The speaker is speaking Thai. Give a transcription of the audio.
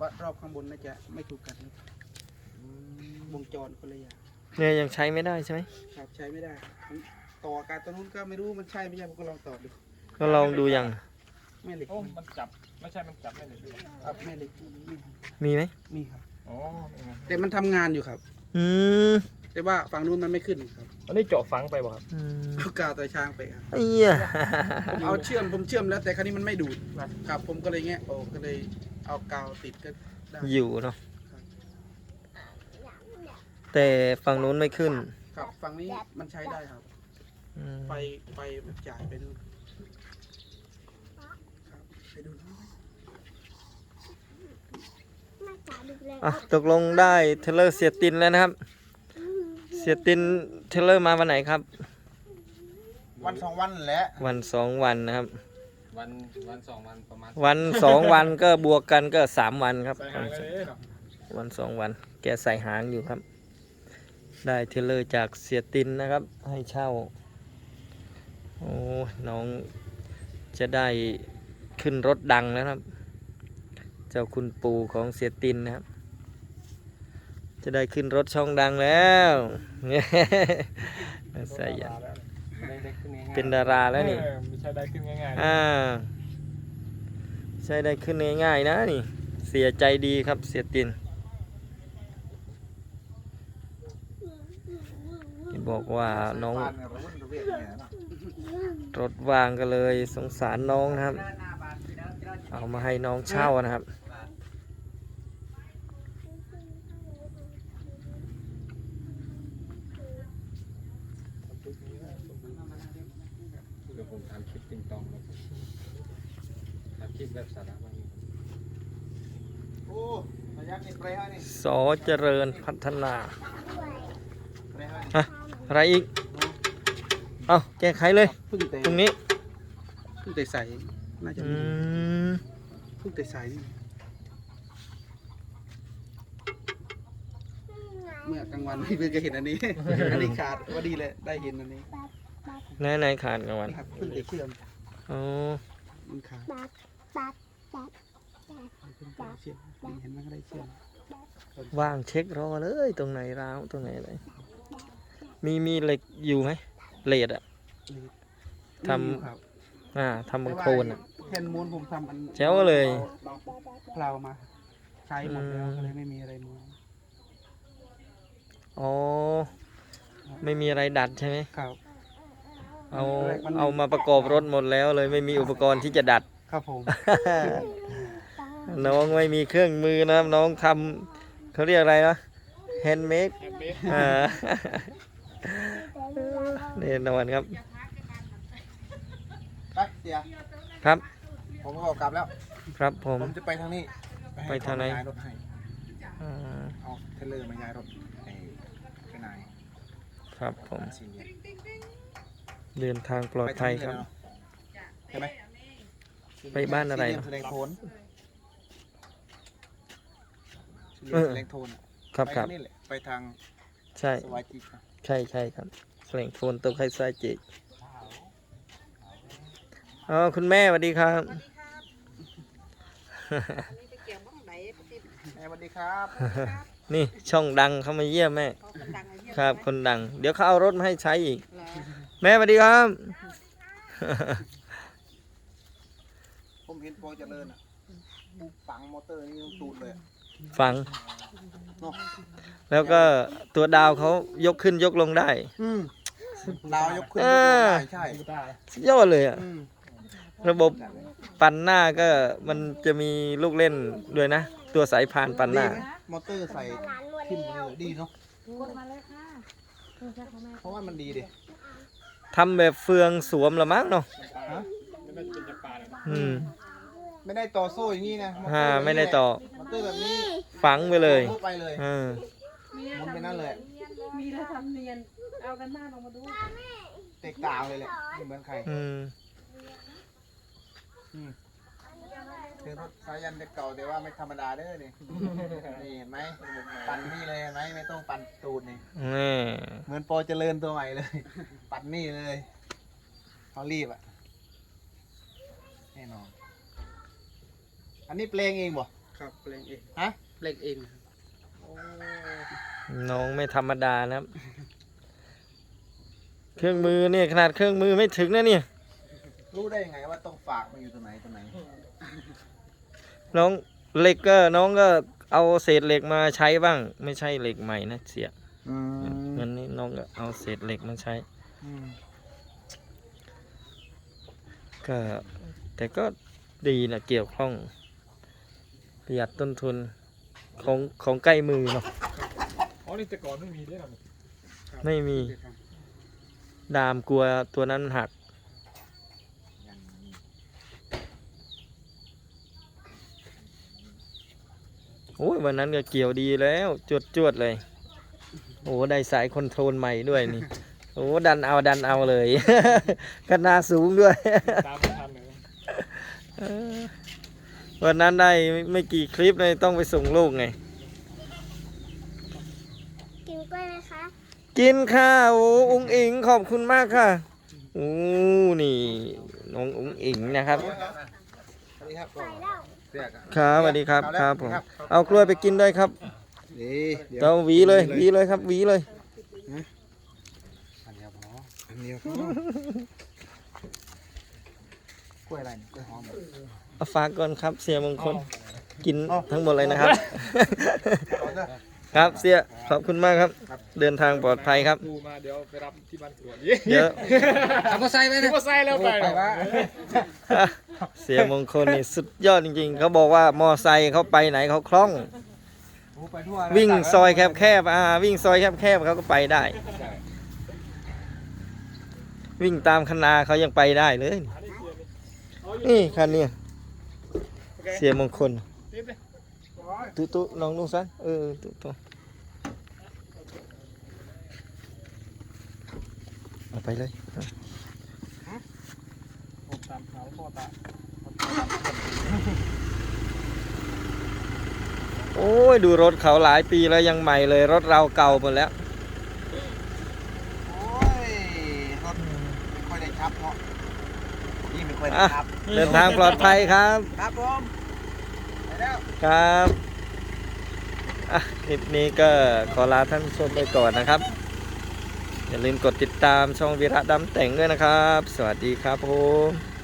ว่ารอบข้างบนน่าจะไม่ถูกกันครับวงจรคนละอย่างเนี่ยยังใช้ไม่ได้ใช่ไหมครับใช้ไม่ได้มันต่อการตัวนู้นก็ไม่รู้มันใช่ไม่ใช่ผมก็ลองต่อดูก็ลองดูยังแม่เหล็กโอ้มันจับไม่ใช่มันจับไม่ได้ด้วยครับแม่เหล็กมีมีไหมมีครับอ๋อนี่ไงแต่มันทำงานอยู่ครับ อืมแต่ว่าฝั่งนู้นมันไม่ขึ้นครับอันนี้เจาะฝังไปบ่ครับอืมเอากาวตัวช้างไปครับไอ้เหี้ยผมเอาเชื่อมผมเชื่อมแล้วแต่ครั้นี้มันไม่ดูดนะครับผมก็เลยแงะโอ้ก็เลย เอากาวติดก็ได้อยู่เนาะแต่ฝั่งนู้นไม่ขึ้น ครับฝั่งนี้มันใช้ได้ครับ อืมไฟไฟแบบจ่ายไปดูนครับไปดูนู่นอะตกลงได้เทเลอร์เสียตินแล้วนะครับ เสียตินเทเลอร์มาวันไหนครับ วันสองวันแหละวันสองวันนะครับ วันวันสองวันประมาณวันสองวันก็บวกกันก็สามวันครับ ใส่หางเลยเนาะวันสองวัน แกใส่หางอยู่ครับ ได้เทเลอร์จากเสียตินนะครับ ให้เช่า โอ้น้องจะได้ขึ้นรถดังแล้วครับ เจ้าคุณปู่ของเสียตินนะครับ จะได้ขึ้นรถช่องดังแล้ว ใส่ยัน ได้ได้ขึ้นง่ายๆเป็นดาราแล้วนี่ เออไม่ใช่ได้ขึ้นง่ายๆอ่า ใช่ได้ขึ้นง่ายๆนะนี่ เสียใจดีครับเสียตินที่บอกว่าน้อง รถวางก็เลยสงสารน้องนะครับ เอามาให้น้องเช่านะครับ เดี๋ยวผมทำคลิปติงตองครับทำ คลิปแบบสาระบ้างโอ้ระยะนี้ไปฮะนี่สอเจริญพัฒนาไปฮะฮะอะไรอีก เอาแก้ไขเลย เพึ่งแต่ตรงนี้เพึ่งแต่ใส่น่าจะอืมีมเพึ่งแต่ใส่นี่เมื่อกลางวันพี่เพื่อนก็เห็นอันนี้ อันนี้ขาดว่าดีเลยได้เห็นอันนี้ไหนไหนขาดกันวันครับเพึ่งแต่เชื่อมอ๋อมันขาด ว่างเช็ครอเลยตรงไหนร้าวตรงไหนอะไรมีมีเหล็กอยู่ไหมเลดอะทำมีอยู่ครับอ่าทำบังโคลนอะแผ่นม้วนผมทำอันแจ๋วเลยเปล่ามาใช้หมดแล้วอืมก็เลยไม่มีอะไรม้วนอ๋อไม่มีอะไรดัดใช่ไหมครับเอามันเอามาประกอบรถหมดแล้วเลยไม่มีอุปกรณ์ที่จะดัดครับผม น้องไม่มีเครื่องมือนะครับน้องทำเขาเรียกอะไรนะแฮนด์เมดอ่าแน่นอนครับ ไปเสียครับ ผมก็กลับแล้ว ครับผม ผมจะไปทางนี้ไปทางไหนให้เขมย้ายรถให้อ่าเอาเทรลเลอร์มาย้ายรถให้ไปไหนครับผมสี่เหลี่ยมเดินทางปลอดภัยครับใช่ไหมไปบ้านอะไรสี่เหลี่ยมเนอะแสดงโทนสี่ เหเอลี่ยอมแสดงโทนอะครับไปครัทาบงนี่แหละไปทางใช่ สวายจิกนะใช่ใช่ครับแสลงโฟนตัวไข่ไส้จิกอ๋อคุณแม่สวัสดีครับแม่สวัสดีครับนี่ช่องดังเขามาเยี่ยมแม่ครับ คนดัง เดี๋ยวเขาเอารถมาให้ใช้อีกแม่สวัสดีครับ ผมเห็นโปรเจริญอะฝังมอเตอร์นี่ต้องตูดเลยอะ ฟัง เนาะ แล้วก็ตัวดาวเขายกขึ้นยกลงได้ อืมดาวยกขึ้นเอยกลงอได้ใช่สุดยอดเลยอะอืมระบบปั่นหน้าก็มันจะมีลูกเล่นด้วยนะ ตัวสายพานปั่นหดีน้า ไหมมอเตอร์ใส่ทิ่มเลยดีเนาะเพราะว่ามันดีดิทำแบบเฟืองสวมละมั้งเนาะฮะไม่ได้เป็นจับปลาเลยอืม ไม่ได้ต่อโซ่อย่างนี้นะมอเตอร์อ่าแบบนี้ไม่ได้ต่อมอเตอร์แบบนี้ฝังไปเลยทั่วไปเลยเออหมุนไปนั่นเลยมีแล้วทำเนียน เอากันหน้าลงมาดูแตกต่างเลยแหละไม่เหมือนใครอืมคือรถสายันเด็กเก่าแต่ว่าไม่ธรรมดาเด้อนี่นี่เห็นไหมปั่นนี่เลยเห็นไหมไม่ต้องปั่นตูดนี่นี่เหมือนโปรเจริญตัวใหม่เลย ปั่นนี่เลยเขารีบอะแน่นอน อันนี้เพลงเองบ่ครับเพลงเองฮะเพลงเองครับน้องไม่ธรรมดานะครับ เครื่องมือเนี่ยขนาดเครื่องมือไม่ถึงนะเนี่ย รู้ได้ยังไงว่าต้องฝากมันอยู่ตรงไหนตรงไหนน้องเหล็กก็น้องก็เอาเศษเหล็กมาใช้บ้าง ไม่ใช่เหล็กใหม่นะเสียอืเงินนี้น้องก็เอาเศษเหล็กมาใช้มก็แต่ก็ดีนะเกี่ยวข้อง ประหยัดต้นทุนของของใกล้มือเนาะอ๋อนี่แต่ก่อนไม่มีด้วยนะไม่มีเดี๋ยวทดามกลัวตัวนั้นหักอย่างนี้โอ้ยวันนั้นก็เกี่ยวดีแล้วจวดจวดๆเลย โอ้ได้สายคอนโทรลใหม่ด้วยนี่ โอ้ดันเอาดันเอาเลยขนาดสูงด้วยตามไม่ทันเลยเออ วันนั้นได้ไม่กี่คลิปเลยต้องไปส่งลูกไง กินกล้วยไหมคะ กินค่ะโอ้อุงอิงขอบคุณมากค่ะโอ้นี่น้องอุงอิงนะครับสวัสดีครับใส่แล้วเสียกันครับสวัสดีครับเอาแล้วครับผมครับเอากล้วยไปกินด้วยครับนี่เดี๋ยวเราหวีเลยหวีเลยครับหวีเลยอันเดียวพออันเดียวพอกล้วยอะไรเนี่ยกล้วยหอม เหรอเอาฝากก่อนครับเสียมงคลกินเอาทั้งหมดเลยนะครับเอาเด้อครับเสียขอบคุณมากครับ เดินทางปลอดภัยครับกูมาเดี๋ยวไปรับที่บ้านสวนยี่เดี๋ยวเอามาใส่ไปนึนะกว่าไส้แล้วไปไปวะเสียมงคลนี่สุดยอดจริงๆ เขาบอกว่ามอไซค์เขาไปไหนเขาคล่องโอ้ไปทั่วนะวิ่งซอยแคบๆอ่าวิ่งซอยแคบๆเขาก็ไปได้ วิ่งตามคณาเขายังไปได้เลย นี่คันเนี้ย เสียมงคลนิดเลยตุตุลองดูซะเออตุตุเอาไปเลยตามเขาพ่อตาโอ้ย ดูรถเขาหลายปีแล้วยังใหม่เลย รถเราเก่าหมดแล้ว โอ้ยรถไม่ค่อยได้ชับเนาะ นี่ไม่ค่อยได้ชับ เดินทางปลอดภัยครับ ครับผมไปแล้วครับอะคลิปนี้ก็ขอลาท่านผู้ชมไปก่อนนะครับ อย่าลืมกดติดตามช่องวีระดำแต่งด้วยนะครับ สวัสดีครับผม